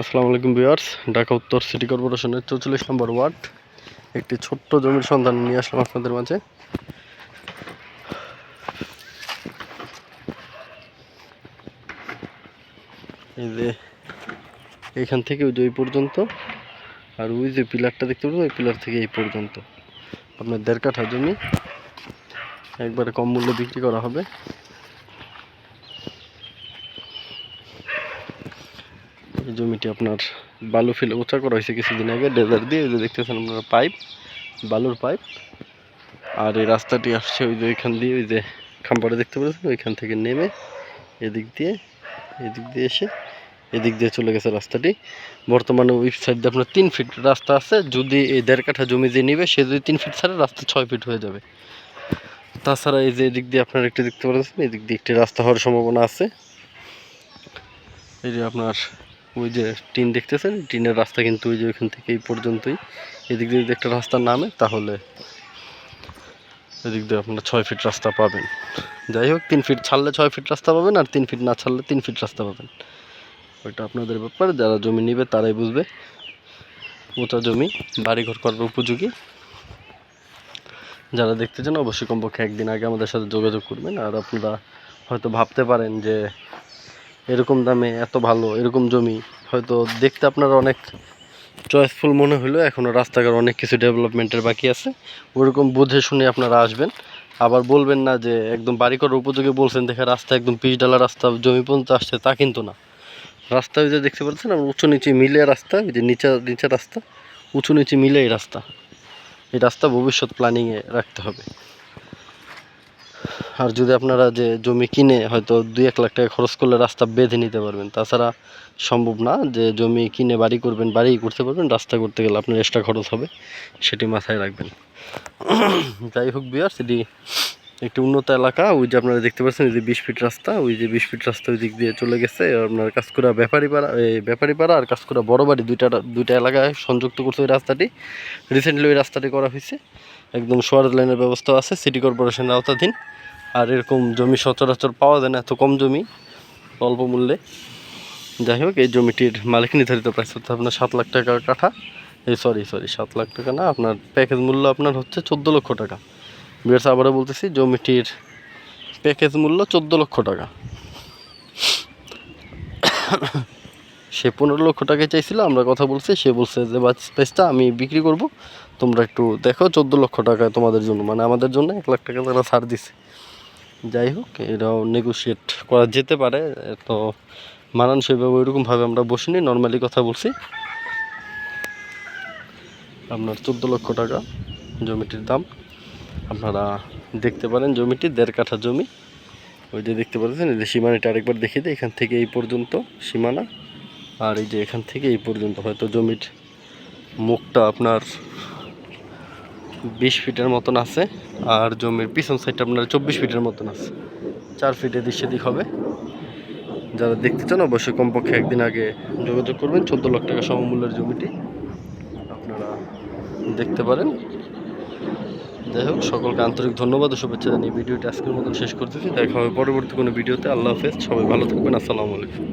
আসসালামু আলাইকুম ভিউয়ার্স, ঢাকা উত্তর সিটি কর্পোরেশনের চৌচল্লিশ নম্বর ওয়ার্ড, একটি ছোট্ট জমির সন্ধান নিয়ে আসলাম আপনাদের মাঝে। এই যে এইখান থেকে ওই যে ওই পর্যন্ত, আর ওই যে পিলারটা দেখতে পাচ্ছেন, ওই পিলার থেকে এই পর্যন্ত। আপনার দেড় কাঠা জমি, একবারে কম মূল্যে বিক্রি করা হবে। এই জমিটি আপনার বালু ফেলে উঁচা করা হয়েছে কিছুদিন আগে, ডেজার দিয়ে ওই যে দেখতেছেন আপনারা পাইপ, বালুর পাইপ। আর এই রাস্তাটি আসছে ওই যে ওইখান দিয়ে, ওই যে খাম্পাটা দেখতে পাচ্ছেন ওইখান থেকে নেমে এদিক দিয়ে এদিক দিয়ে এসে এদিক দিয়ে চলে গেছে রাস্তাটি। বর্তমানে ওই সাইড দিয়ে আপনার তিন ফিট রাস্তা আছে। যদি এই দেড় কাঠা জমি যে নিবে, সে যদি তিন ফিট ছাড়ে, রাস্তা ছয় ফিট হয়ে যাবে। তাছাড়া এই যে এদিক দিয়ে আপনার একটি দেখতে পাচ্ছেন এদিক দিয়ে একটি রাস্তা হওয়ার সম্ভাবনা আছে। এই যে আপনার ওই যে টিন দেখতেছেন? টিনের রাস্তা কিন্তু ওই যে ওইখান থেকে এই পর্যন্তই। এদিক দিয়ে যদি একটা রাস্তা নামে, তাহলে এদিক দিয়ে আপনারা ছয় ফিট রাস্তা পাবেন। যাই হোক, তিন ফিট ছাড়লে ছয় ফিট রাস্তা পাবেন আর তিন ফিট না ছাড়লে তিন ফিট রাস্তা পাবেন। ওইটা আপনাদের ব্যাপার, যারা জমি নেবে তারাই বুঝবে। উঁচা জমি, বাড়িঘর করার উপযোগী। যারা দেখতে চান অবশ্যই কমপক্ষে একদিন আগে আমাদের সাথে যোগাযোগ করবেন। আর আপনারা হয়তো ভাবতে পারেন যে এরকম দামে এত ভালো, এরকম জমি, হয়তো দেখতে আপনারা অনেক চয়েসফুল মনে হলো এখনও রাস্তাঘাট অনেক কিছু ডেভেলপমেন্টের বাকি আছে। ওরকম বুঝে শুনে আপনারা আসবেন। আবার বলবেন না যে একদম বাড়ি করার উপযোগী বলছেন, দেখে রাস্তা একদম পিচ ডালা রাস্তা, জমি পর্যন্ত আসছে, তা কিন্তু না। রাস্তা ওই যে দেখতে পাচ্ছেন আমরা উঁচু নিচে মিলে রাস্তা, ওই যে নিচা, নিচে রাস্তা, উঁচু নিচে মিলে এই রাস্তা। এই রাস্তা ভবিষ্যৎ প্ল্যানিংয়ে রাখতে হবে। আর যদি আপনারা যে জমি কিনে হয়তো দুই এক লাখ টাকা খরচ করলে রাস্তা বেঁধে নিতে পারবেন। তাছাড়া সম্ভব না যে জমি কিনে বাড়ি করবেন বাড়ি করতে পারবেন, রাস্তা করতে গেলে আপনার এক্সট্রা খরচ হবে, সেটি মাথায় রাখবেন। যাই হোক বিয়ার সেটি একটি উন্নত এলাকা, ওই যে আপনারা দেখতে পাচ্ছেন ওই যে বিশ ফিট রাস্তা, ওই যে বিশ ফিট রাস্তা ওই দিক দিয়ে চলে গেছে। আপনার কাজকুড়া ব্যাপারী পাড়া এই ব্যাপারী পাড়া আর কাজকুড়া বড় বাড়ি দুইটা দুইটা এলাকায় সংযুক্ত করছে ওই রাস্তাটি। রিসেন্টলি ওই রাস্তাটি করা হয়েছে। একদম সোয়ার লাইনের ব্যবস্থা আছে সিটি কর্পোরেশনের আওতাধীন। আর এরকম জমি সচরাচর পাওয়া যায় না, এত কম জমি, অল্প মূল্যে। যাই হোক, এই জমিটির মালিক নির্ধারিত প্রাইস হচ্ছে আপনার সাত লাখ টাকা কাঠা। এই সরি সরি সাত লাখ টাকা না, আপনার প্যাকেজ মূল্য আপনার হচ্ছে চোদ্দ লক্ষ টাকা। বিয়ার্স, আবারও বলতেছি, জমিটির প্যাকেজ মূল্য চোদ্দ লক্ষ টাকা। সে পনেরো লক্ষ টাকা চাইছিল, আমরা কথা বলছি, সে বলছে যে, বাস স্পেসটা আমি বিক্রি করব, তোমরা একটু দেখো, চোদ্দ লক্ষ টাকা তোমাদের জন্য। মানে আমাদের জন্য এক লাখ টাকা তারা ছাড় দিছে। যাই হোক এটাও নেগোশিয়েট করা যেতে পারে, তো মানানসইভাবে ওইরকমভাবে আমরা বসিনি নর্মালি কথা বলছি। আপনার চোদ্দ লক্ষ টাকা জমিটির দাম, আপনারা দেখতে পারেন জমিটি, দেড় কাঠা জমি। ওই যে দেখতে পাচ্ছেন, এই যে সীমানাটা আরেকবার দেখিয়ে দিই, এখান থেকে এই পর্যন্ত সীমানা। আর এই যে এখান থেকে এই পর্যন্ত হয়তো জমির মুখটা আপনার বিশ ফিটের মতন আছে, আর জমির পিছন সাইডটা আপনার চব্বিশ ফিটের মতন আছে। চার ফিট এদিক সেদিক হবে। যারা দেখতে চান, অবশ্যই কমপক্ষে একদিন আগে যোগাযোগ করবেন। চোদ্দ লাখ টাকা সমমূল্যের জমিটি আপনারা দেখতে পারেন। যাই হোক, সকলকে আন্তরিক ধন্যবাদ ও শুভেচ্ছা জানিয়ে ভিডিওটি আজকের মতন শেষ করতেছি। দেখা হবে পরবর্তী কোনো ভিডিওতে। আল্লাহ হাফেজ। সবাই ভালো থাকবেন। আসসালামু আলাইকুম।